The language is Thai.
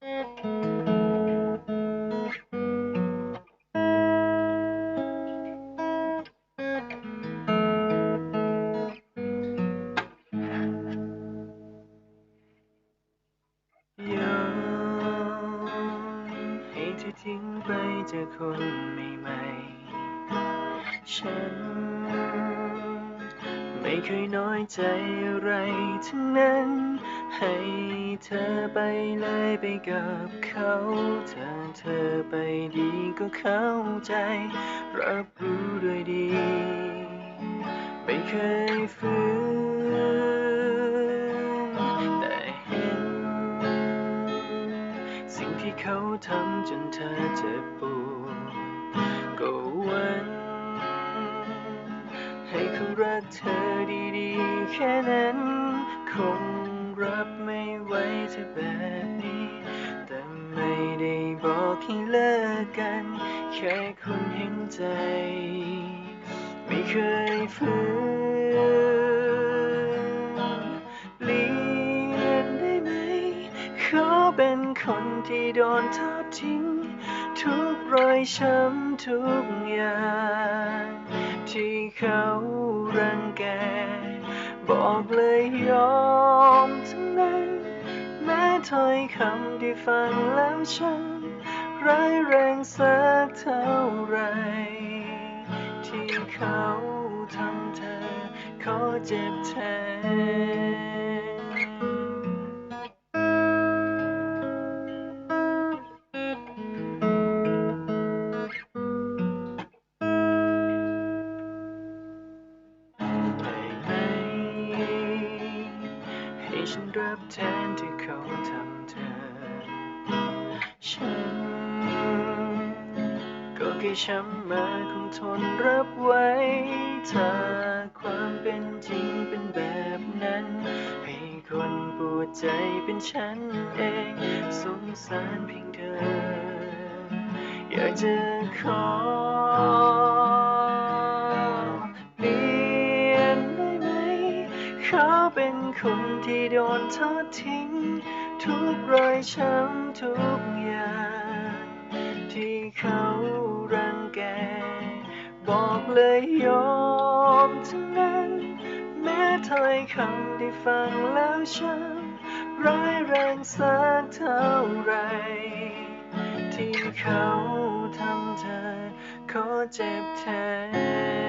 ยอมให้เธอทิ้งไปเจอคนใหม่ๆ ฉัน ไม่เคยน้อยใจอะไรทั้งนั้นให้ เธอไปเลยไปกับเขาถ้าเธอไปดีก็เข้าใจ รับรู้ด้วยดี ไม่เคยฝืนแต่เห็น สิ่งที่เขาทำจนเธอเจ็บปวดก็หวันให้เขารักเธอดีๆ แค่นั้นคง รับไม่ไหวเธอแบบนี้ แต่ไม่ได้บอกให้เลิกกัน แค่คนเห็นใจ ไม่เคยฝืนเลียนได้ไหม เขาเป็นคนที่โดนทอดทิ้ง ทุกรอยช้ำทุกอย่าง ที่เขารังแก บอกเลยยอมทั้งนั้นแม้ถ้อยคำที่ฟังแล้วฉันร้ายแรงสักเท่าไร ที่เขาทำเธอขอเจ็บแทน ฉันรับแทนที่เขาทำเธอ ฉัน ก็แค่ช้ำมาคงทนรับไว้ ถ้าความเป็นจริงเป็นแบบนั้น ให้คนปวดใจเป็นฉันเองสงสารเพียงเธอ อยากจะขอ เขาเป็นคนที่โดนทอดทิ้ง ทุกรอยช้ำทุกอย่างที่เขารังแก บอกเลยยอมทั้งนั้น แม้ถ้อยคำที่ฟังแล้วช้ำร้ายแรงสักเท่าไร ที่เขาทำเธอขอเจ็บแทน